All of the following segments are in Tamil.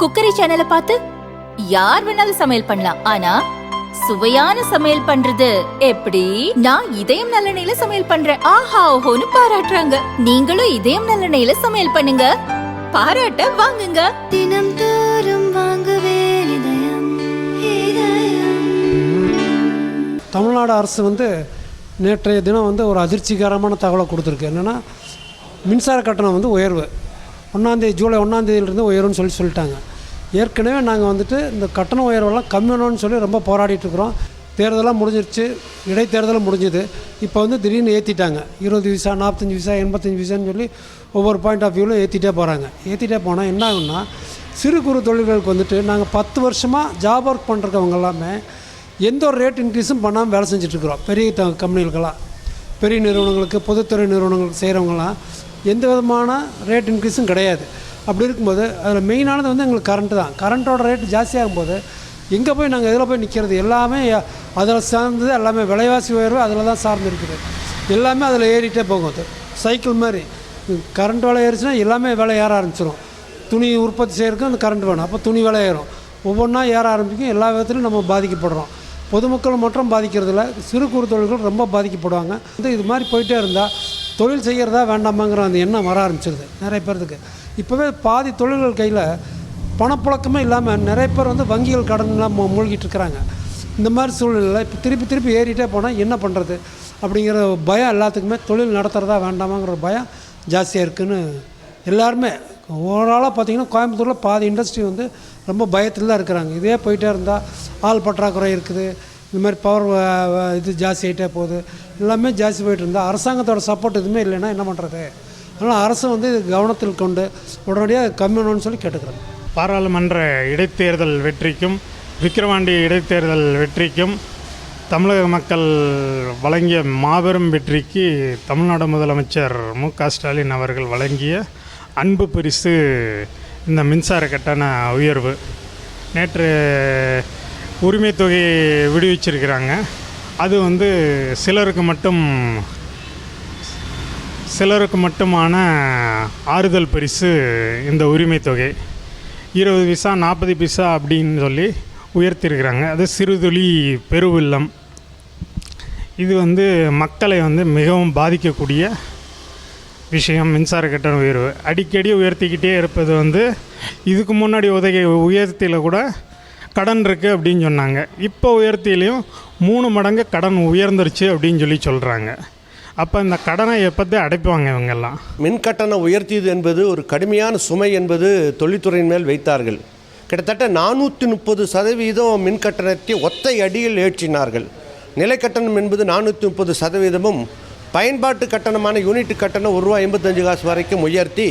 குக்கரி சேனலை பார்த்து யார் வேணாலும் சமையல் பண்ணலாம். ஆனா சுவையான சமையல் பண்றது எப்படி? நான் இதயம் நல்லெண்ணெயில சமையல் பண்றேன். ஆஹா ஓஹோன்னு பாராட்டுறாங்க. நீங்களும் இதயம் நல்லெண்ணெயில சமையல் பண்ணுங்க. பாராட்ட வாங்குங்க. தினம் தோறும் வாங்குவே இதயம் இதயம். தமிழ்நாடு அரசு வந்து நேற்றைய தினம் வந்து ஒரு அதிர்ச்சிகரமான தகவலை கொடுத்துருக்கு. என்னென்னா மின்சார கட்டணம் வந்து உயர்வு. ஒன்றாந்தேதி ஜூலை ஒன்றாந்தேதியிலிருந்து உயரும்னு சொல்லி சொல்லிட்டாங்க. ஏற்கனவே நாங்கள் வந்துட்டு இந்த கட்டண உயர்வெல்லாம் கம்மியணும்னு சொல்லி ரொம்ப போராடிட்டுருக்குறோம். தேர்தலாம் முடிஞ்சிருச்சு. இடைத்தேர்தலும் முடிஞ்சுது. இப்போ வந்து திடீர்னு ஏற்றிட்டாங்க இருபது விசா நாற்பத்தஞ்சு விசா எண்பத்தஞ்சு விசான்னு சொல்லி ஒவ்வொரு பாயிண்ட் ஆஃப் வியூவிலும் ஏற்றிட்டே போகிறாங்க ஏற்றிட்டே போனால் என்ன ஆகுன்னா சிறு குறு தொழில்களுக்கு வந்துட்டு நாங்கள் பத்து வருஷமாக ஜாப் ஒர்க் பண்ணுறவங்க எல்லாமே எந்த ஒரு ரேட் இன்க்ரீஸும் பண்ணாமல் வேலை செஞ்சுட்ருக்குறோம் பெரிய கம்பெனிகளுக்கெல்லாம் பெரிய நிறுவனங்களுக்கு பொதுத்துறை நிறுவனங்களுக்கு செய்கிறவங்களாம் எந்த விதமான ரேட் இன்க்ரீஸும் கிடையாது. அப்படி இருக்கும்போது அதில் மெயினானது வந்து எங்களுக்கு கரண்ட்டு தான். கரண்ட்டோட ரேட்டு ஜாஸ்தியாகும் போது எங்கே போய் நாங்கள் எதில் போய் நிற்கிறது எல்லாமே அதில் சார்ந்தது எல்லாமே விலைவாசி உயர்வு அதில் தான் சார்ந்து இருக்குது. எல்லாமே அதில் ஏறிட்டே போகும் அது சைக்கிள் மாதிரி. கரண்ட் விலை ஏறிச்சுன்னா எல்லாமே விலை ஏற ஆரம்பிச்சிடும் துணி உற்பத்தி செய்கிறதுக்கு அந்த கரண்ட் வேணும். அப்போ துணி விலை ஏறும். ஒவ்வொன்றா ஏற ஆரம்பிக்கும். எல்லா விதத்துலையும் நம்ம பாதிக்கப்படுறோம். பொதுமக்கள் மட்டும் பாதிக்கிறதில்ல. சிறு குறு தொழில்கள் ரொம்ப பாதிக்கப்படுவாங்க. வந்து இது மாதிரி போயிட்டே இருந்தால் தொழில் செய்கிறதா வேண்டாமாங்கிற அந்த எண்ணம் வர ஆரம்பிச்சிருது. நிறைய பேர்த்துக்கு. இப்போவே பாதி தொழில்கள் கையில் பணப்புழக்கமே இல்லாமல் நிறைய பேர் வந்து வங்கிகள் கடன்லாம் மூ- மூழ்கிட்டு இருக்கிறாங்க இந்த மாதிரி சூழ்நிலையில் இப்போ திருப்பி திருப்பி ஏறிட்டே போனால் என்ன பண்ணுறது அப்படிங்கிற பயம் எல்லாத்துக்குமே தொழில் நடத்துகிறதா வேண்டாமாங்கிற பயம் ஜாஸ்தியாக இருக்குன்னு எல்லாருமே ஓவராலாக பார்த்தீங்கன்னா கோயம்புத்தூரில் பாதி இண்டஸ்ட்ரி வந்து ரொம்ப பயத்தில் தான் இருக்கிறாங்க. இதே போயிட்டே இருந்தால் ஆள் பற்றாக்குறை இருக்குது. இந்த மாதிரி பவர் இது ஜாஸ்தி ஆகிட்டே போகுது. எல்லாமே ஜாஸ்தி போயிட்டு இருந்தால் அரசாங்கத்தோட சப்போர்ட் எதுவுமே இல்லைன்னா என்ன பண்ணுறது அதனால் அரசு வந்து இது கவனத்தில் கொண்டு உடனடியாக கம்மியணும்னு சொல்லி கேட்டுக்கிறேன் பாராளுமன்ற இடைத்தேர்தல் வெற்றிக்கும் விக்கிரவாண்டி இடைத்தேர்தல் வெற்றிக்கும் தமிழக மக்கள் வழங்கிய மாபெரும் வெற்றிக்கு தமிழ்நாடு முதலமைச்சர் மு க ஸ்டாலின் அவர்கள் வழங்கிய அன்பு பரிசு இந்த மின்சார கட்டண உயர்வு. நேற்று உரிமை தொகையை விடுவிச்சிருக்கிறாங்க. அது வந்து சிலருக்கு மட்டும் சிலருக்கு மட்டுமான ஆறுதல் பரிசு இந்த உரிமை தொகை இருபது பைசா நாற்பது பைசா அப்படின்னு சொல்லி உயர்த்தியிருக்கிறாங்க அது சிறுதுளி பெருவெள்ளம் இது வந்து மக்களை வந்து மிகவும் பாதிக்கக்கூடிய விஷயம் மின்சார கட்டண உயர்வு. அடிக்கடி உயர்த்திக்கிட்டே இருப்பது வந்து இதுக்கு முன்னாடி உதவி உயர்த்தியில் கூட கடன் இருக்குது அப்படின்னு சொன்னாங்க. இப்போ உயர்த்திலையும் மூணு மடங்கு கடன் உயர்ந்துருச்சு அப்படின்னு சொல்லி சொல்கிறாங்க அப்போ இந்த கடனை எப்போதே அடைப்பாங்க இவங்கெல்லாம்? மின் கட்டணம் உயர்த்தியது என்பது ஒரு கடுமையான சுமை என்பது தொழில்துறையின் மேல் வைத்தார்கள். கிட்டத்தட்ட நானூற்றி முப்பது சதவீதம் மின்கட்டணத்தை ஒத்தை அடியில் ஏற்றினார்கள். நிலை கட்டணம் என்பது நானூற்றி முப்பது சதவீதமும் பயன்பாட்டு கட்டணமான யூனிட் கட்டணம் ஒரு ரூபா ஐம்பத்தஞ்சு காசு வரைக்கும் உயர்த்தி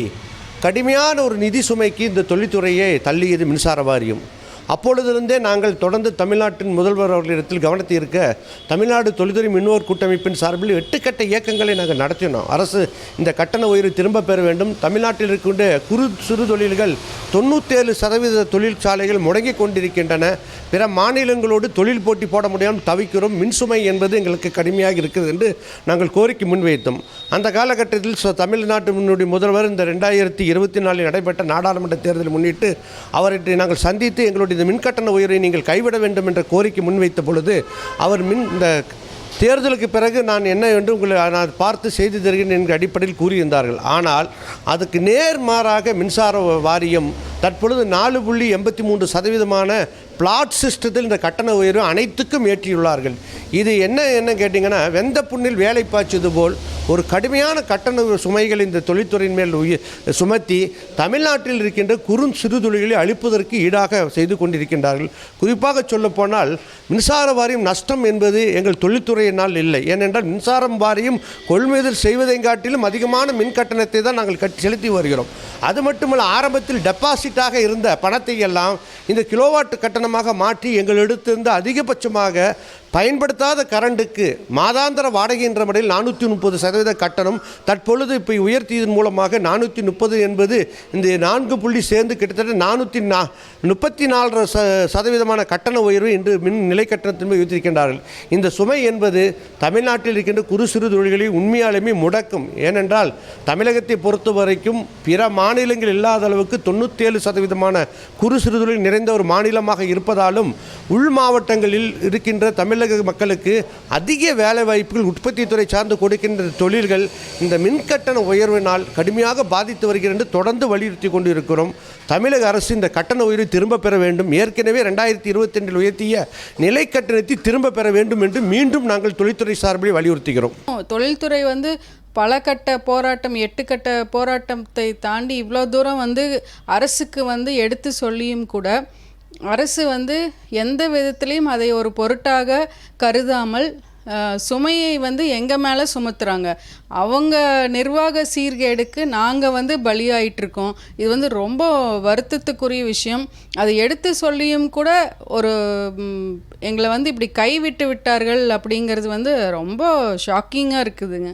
கடுமையான ஒரு நிதி சுமைக்கு இந்த தொழில்துறையை தள்ளியது மின்சார வாரியம். அப்பொழுதிருந்தே நாங்கள் தொடர்ந்து தமிழ்நாட்டின் முதல்வர் அவர்களிடத்தில் கவனத்தை இருக்க தமிழ்நாடு தொழில்துறை மின்னோர் கூட்டமைப்பின் சார்பில் எட்டு கட்ட இயக்கங்களை நாங்கள் நடத்தினோம். அரசு இந்த கட்டண உயர்வு திரும்ப பெற வேண்டும். தமிழ்நாட்டில் இருக்கின்ற குறு சிறு தொழில்கள் தொண்ணூற்றேழு சதவீத தொழிற்சாலைகள் முடங்கி கொண்டிருக்கின்றன. பிற மாநிலங்களோடு தொழில் போட்டி போட முடியாமல் தவிக்கிறோம். மின்சுமை என்பது எங்களுக்கு கடுமையாக இருக்கிறது என்று நாங்கள் கோரிக்கை முன்வைத்தோம். அந்த காலகட்டத்தில் ச- தமிழ்நாட்டினுடைய முதல்வர் இந்த ரெண்டாயிரத்தி இருபத்தி நாலில் நடைபெற்ற நாடாளுமன்ற தேர்தலை முன்னிட்டு அவற்றை நாங்கள் சந்தித்து எங்களுடைய இந்த மின்கட்டண உயர்வை நீங்கள் கைவிட வேண்டும் என்ற கோரிக்கை முன்வைத்த பொழுது அவர் மின் இந்த தேர்தலுக்கு பிறகு நான் என்ன என்று உங்களை நான் பார்த்து செய்து தருகிறேன் என்கிற அடிப்படையில் கூறியிருந்தார்கள். ஆனால் அதுக்கு நேர்மாறாக மின்சார வாரியம் தற்பொழுது நாலு புள்ளி எண்பத்தி மூன்று சதவீதமான பிளாட் சிஸ்டத்தில் இந்த கட்டண உயர்வு அனைத்துக்கும் ஏற்றியுள்ளார்கள். இது என்ன என்ன கேட்டிங்கன்னா வெந்த புண்ணில் வேலை பாய்ச்சது போல் ஒரு கடுமையான கட்டண சுமைகள் இந்த தொழில்துறையின் மேல் சுமத்தி தமிழ்நாட்டில் இருக்கின்ற குறும் சிறு தொழில்களை அழிப்பதற்கு ஈடாக செய்து கொண்டிருக்கின்றார்கள். குறிப்பாக சொல்லப்போனால் மின்சார வாரியம் நஷ்டம் என்பது எங்கள் தொழில்துறையினால் இல்லை. ஏனென்றால் மின்சாரம் வாரியம் கொள்முதல் செய்வதை காட்டிலும் அதிகமான மின் கட்டணத்தை தான் நாங்கள் கட்டி செலுத்தி வருகிறோம். அது மட்டுமல்ல ஆரம்பத்தில் டெபாசிட்டாக இருந்த பணத்தை எல்லாம் இந்த கிலோவாட் கட்டணமாக மாற்றி எங்களிடத்திருந்து அதிகபட்சமாக பயன்படுத்தாத கரண்டுக்கு மாதாந்திர வாடகை என்ற முறையில் நானூற்றி முப்பது சதவீத கட்டணம் தற்பொழுது இப்போ உயர்த்தியதன் மூலமாக நானூற்றி முப்பது என்பது இந்த நான்கு புள்ளி சேர்ந்து கிட்டத்தட்ட நானூற்றி நா முப்பத்தி நாலரை ச சதவீதமான கட்டண உயர்வு இன்று மின் நிலை கட்டணத்தின் மீது உயர்த்திருக்கின்றார்கள் இந்த சுமை என்பது தமிழ்நாட்டில் இருக்கின்ற குறு சிறு தொழில்களை உண்மையாலுமே முடக்கும். ஏனென்றால் தமிழகத்தை பொறுத்த வரைக்கும் பிற மாநிலங்கள் இல்லாத அளவுக்கு தொண்ணூற்றேழு சதவீதமான குறு சிறு தொழில் நிறைந்த ஒரு மாநிலமாக இருப்பதாலும் உள் மாவட்டங்களில் இருக்கின்ற தமிழக மக்களுக்கு அதிக வேலை வாய்ப்புகள் துறை சார்ந்து கொடுக்கின்ற தொழில்கள் இந்த மின்கட்டண உயர்வினால் கடுமையாக பாதித்து வருகிறது தொடர்ந்து வலியுறுத்தி கொண்டு இருக்கிறோம் தமிழக அரசு இந்த கட்டண உயர்வை திரும்ப பெற வேண்டும். ஏற்கனவே ரெண்டாயிரத்தி இருபத்தி ரெண்டில் உயர்த்திய நிலை கட்டணத்தை திரும்ப பெற வேண்டும் என்று மீண்டும் நாங்கள் தொழில்துறை சார்பில் வலியுறுத்துகிறோம். தொழில்துறை வந்து பல கட்ட போராட்டம் எட்டு கட்ட போராட்டத்தை தாண்டி இவ்வளோ தூரம் வந்து அரசுக்கு வந்து எடுத்து சொல்லியும் கூட அரசு வந்து எந்த விதத்திலையும் அதை ஒரு பொருட்டாக கருதாமல் சுமையை வந்து எங்கள் மேலே சுமத்துறாங்க? அவங்க நிர்வாக சீர்கேடுக்கு நாங்கள் வந்து பலியாயிட்டிருக்கோம். இது வந்து ரொம்ப வருத்தத்துக்குரிய விஷயம். அதை எடுத்து சொல்லியும் கூட ஒரு எங்களை வந்து இப்படி கைவிட்டு விட்டார்கள் அப்படிங்கிறது வந்து ரொம்ப ஷாக்கிங்காக இருக்குதுங்க.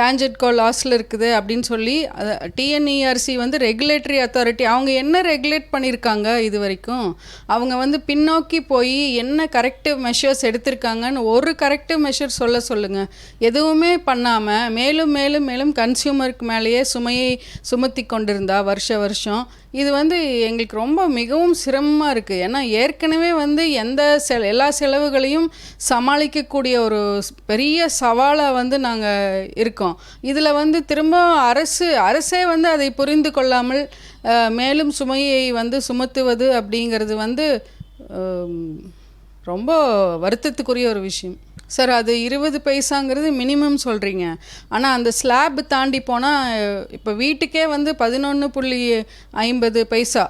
டான்ஜெட்கோ லாஸில் இருக்குது அப்படின்னு சொல்லி டிஎன்இஆர்சி வந்து ரெகுலேட்டரி அத்தாரிட்டி அவங்க என்ன ரெகுலேட் பண்ணியிருக்காங்க இது வரைக்கும்? அவங்க வந்து பின்னோக்கி போய் என்ன கரெக்டிவ் மெஷர்ஸ் எடுத்திருக்காங்கன்னு ஒரு கரெக்டிவ் மெஷர் சொல்ல சொல்லுங்கள் எதுவுமே பண்ணாமல் மேலும் மேலும் மேலும் கன்சியூமருக்கு மேலேயே சுமையை சுமத்தி கொண்டிருந்தா வருஷ வருஷம். இது வந்து எங்களுக்கு ரொம்ப மிகவும் சிரமமாக இருக்குது ஏன்னா ஏற்கனவே வந்து எந்த செ எல்லா செலவுகளையும் சமாளிக்கக்கூடிய ஒரு பெரிய சவாலாக வந்து நாங்கள் இருக்கோம். இதில் வந்து திரும்ப அரசு அரசே வந்து அதை புரிந்து கொள்ளாமல் மேலும் சுமையை வந்து சுமத்துவது அப்படிங்கிறது வந்து ரொம்ப வருத்தத்துக்குரிய ஒரு விஷயம். சார் அது இருபது பைசாங்கிறது மினிமம் சொல்கிறீங்க ஆனால் அந்த ஸ்லாப் தாண்டி போனால் இப்போ வீட்டுக்கே வந்து பதினொன்று புள்ளி ஐம்பது பைசா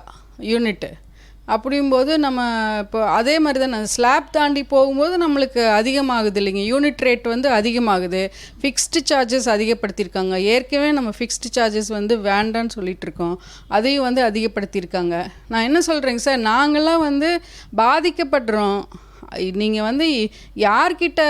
யூனிட்டு. அப்படிங்கும்போது நம்ம இப்போ அதே மாதிரி தான் ஸ்லாப் தாண்டி போகும்போது நம்மளுக்கு அதிகமாகுது இல்லைங்க. யூனிட் ரேட் வந்து அதிகமாகுது. ஃபிக்ஸ்டு சார்ஜஸ் அதிகப்படுத்தியிருக்காங்க. ஏற்கனவே நம்ம ஃபிக்ஸ்டு சார்ஜஸ் வந்து வேண்டான்னு சொல்லிட்டு இருக்கோம் அதையும் வந்து அதிகப்படுத்தியிருக்காங்க. நான் என்ன சொல்கிறேங்க சார்? நாங்களாம் வந்து பாதிக்கப்படுறோம் நீங்கள் வந்து யார்கிட்ட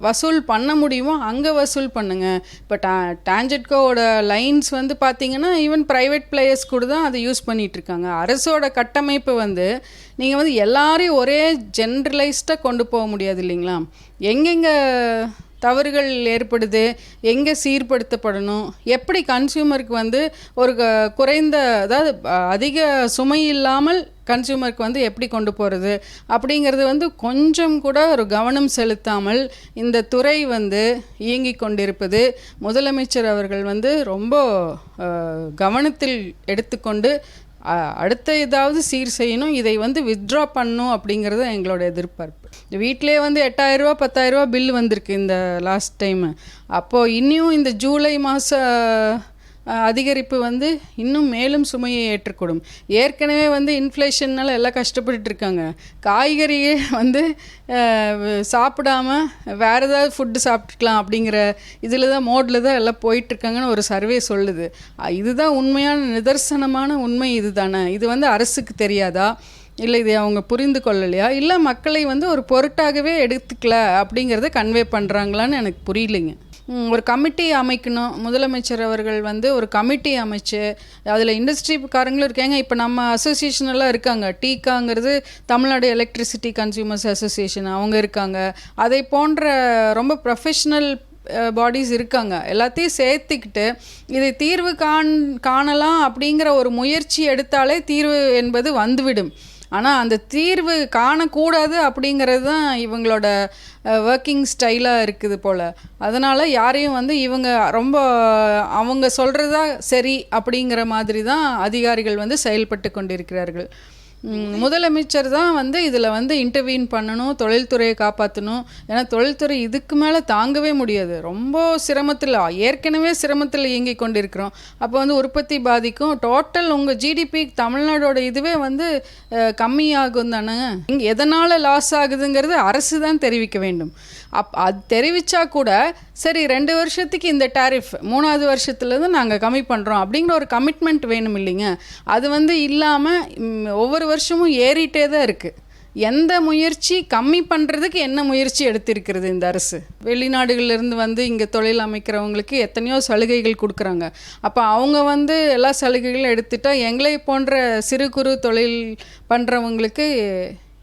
வசூல் பண்ண முடியுமோ அங்கே வசூல் பண்ணுங்கள் இப்போ டா டான்ஜெட்கோவோட லைன்ஸ் வந்து பார்த்தீங்கன்னா ஈவன் ப்ரைவேட் பிளேயர்ஸ் கூட தான் அதை யூஸ் பண்ணிகிட்ருக்காங்க அரசோட கட்டமைப்பு வந்து நீங்கள் வந்து எல்லாரையும் ஒரே ஜென்ரலைஸ்டாக கொண்டு போக முடியாது இல்லைங்களா? எங்கெங்கே தவறுகள் ஏற்படுது எங்கே சீர்படுத்தப்படணும் எப்படி கன்சியூமருக்கு வந்து ஒரு க- குறைந்த அதாவது அதிக சுமை இல்லாமல் கன்சியூமருக்கு வந்து எப்படி கொண்டு போகிறது அப்படிங்கிறது வந்து கொஞ்சம் கூட ஒரு கவனம் செலுத்தாமல் இந்த துறை வந்து இயங்கிக் கொண்டிருப்பது. முதலமைச்சர் அவர்கள் வந்து ரொம்ப கவனத்தில் எடுத்துக்கொண்டு அடுத்த ஏதாவது சீர் செய்யணும் இதை வந்து வித்ட்ரா பண்ணணும் அப்படிங்கிறது எங்களோட எதிர்பார்ப்பு. வீட்டிலே வந்து எட்டாயிரரூபா பத்தாயிரரூபா பில் வந்திருக்கு இந்த லாஸ்ட் டைமு அப்போது இன்னும் இந்த ஜூலை மாத அதிகரிப்பு வந்து இன்னும் மேலும் சுமையை ஏற்றுக்கூடும். ஏற்கனவே வந்து இன்ஃப்ளேஷன்னால எல்லாம் கஷ்டப்பட்டு இருக்காங்க காய்கறியே வந்து சாப்பிடாம வேறு ஏதாவது ஃபுட்டு சாப்பிட்டுக்கலாம் அப்படிங்கிற இதில் தான் மோடில் தான் எல்லாம் போயிட்டுருக்காங்கன்னு ஒரு சர்வே சொல்லுது. இதுதான் உண்மையான நிதர்சனமான உண்மை இது தானே இது வந்து அரசுக்கு தெரியாதா? இல்லை இதை அவங்க புரிந்து கொள்ளலையா? இல்லை மக்களை வந்து ஒரு பொருட்டாகவே எடுத்துக்கல அப்படிங்கிறத கன்வே பண்ணுறாங்களான்னு எனக்கு புரியலைங்க. ஒரு கமிட்டி அமைக்கணும். முதலமைச்சர் அவர்கள் வந்து ஒரு கமிட்டி அமைச்சு அதில் இண்டஸ்ட்ரிக்காரங்களும் இருக்காங்க. இப்போ நம்ம அசோசியேஷனெல்லாம் இருக்காங்க. டீக்காங்கிறது தமிழ்நாடு எலக்ட்ரிசிட்டி கன்சியூமர்ஸ் அசோசியேஷன் அவங்க இருக்காங்க. அதை போன்ற ரொம்ப ப்ரொஃபஷ்னல் பாடிஸ் இருக்காங்க. எல்லாத்தையும் சேர்த்துக்கிட்டு இதை தீர்வு காண் காணலாம் அப்படிங்கிற ஒரு முயற்சி எடுத்தாலே தீர்வு என்பது வந்துவிடும். ஆனால் அந்த தீர்வு காணக்கூடாது அப்படிங்கிறது தான் இவங்களோட ஒர்க்கிங் ஸ்டைலாக இருக்குது போல். அதனால் யாரையும் வந்து இவங்க ரொம்ப அவங்க சொல்கிறதா சரி அப்படிங்கிற மாதிரி தான் அதிகாரிகள் வந்து செயல்பட்டு கொண்டிருக்கிறார்கள். முதலமைச்சர் தான் வந்து இதில் வந்து இன்டர்வீன் பண்ணணும் தொழில்துறையை காப்பாற்றணும் ஏன்னா தொழில்துறை இதுக்கு மேலே தாங்கவே முடியாது. ரொம்ப சிரமத்தில் ஏற்கனவே சிரமத்தில் இயங்கி கொண்டிருக்கிறோம். அப்போ வந்து உற்பத்தி பாதிக்கும். டோட்டல் உங்கள் ஜிடிபி தமிழ்நாடோட இதுவே வந்து கம்மியாகும் தானே? இங்கே எதனால் லாஸ் ஆகுதுங்கிறது அரசு தான் தெரிவிக்க வேண்டும். அப் அது தெரிவித்தா கூட சரி ரெண்டு வருஷத்துக்கு இந்த டாரிஃப் மூணாவது வருஷத்துலேருந்து நாங்கள் கம்மி பண்ணுறோம் அப்படிங்கிற ஒரு கமிட்மெண்ட் வேணும் இல்லைங்க. அது வந்து இல்லாமல் ஒவ்வொரு வருஷமும் ஏறிட்டே தான் இருக்குது எந்த முயற்சி கம்மி பண்ணுறதுக்கு என்ன முயற்சி எடுத்திருக்கிறது இந்த அரசு? வெளிநாடுகள்ல இருந்து வந்து இங்கே தொழில் அமைக்கிறவங்களுக்கு எத்தனையோ சலுகைகள் கொடுக்குறாங்க. அப்போ அவங்க வந்து எல்லா சலுகைகளும் எடுத்துட்டால் எங்களை போன்ற சிறு குறு தொழில் பண்ணுறவங்களுக்கு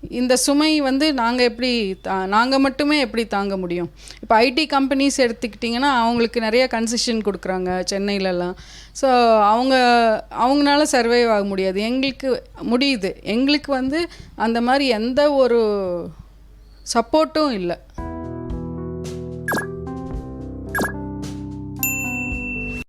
இந்த சுமை வந்து நாங்கள் எப்படி தா நாங்கள் மட்டுமே எப்படி தாங்க முடியும்? இப்போ ஐடி கம்பெனிஸ் எடுத்துக்கிட்டிங்கன்னா அவங்களுக்கு நிறைய கன்செஷன் கொடுக்குறாங்க சென்னையிலலாம். ஸோ அவங்க அவங்களால சர்வைவ் ஆக முடியாது. எங்களுக்கு முடியுது. எங்களுக்கு வந்து அந்த மாதிரி எந்த ஒரு சப்போர்ட்டும் இல்லை.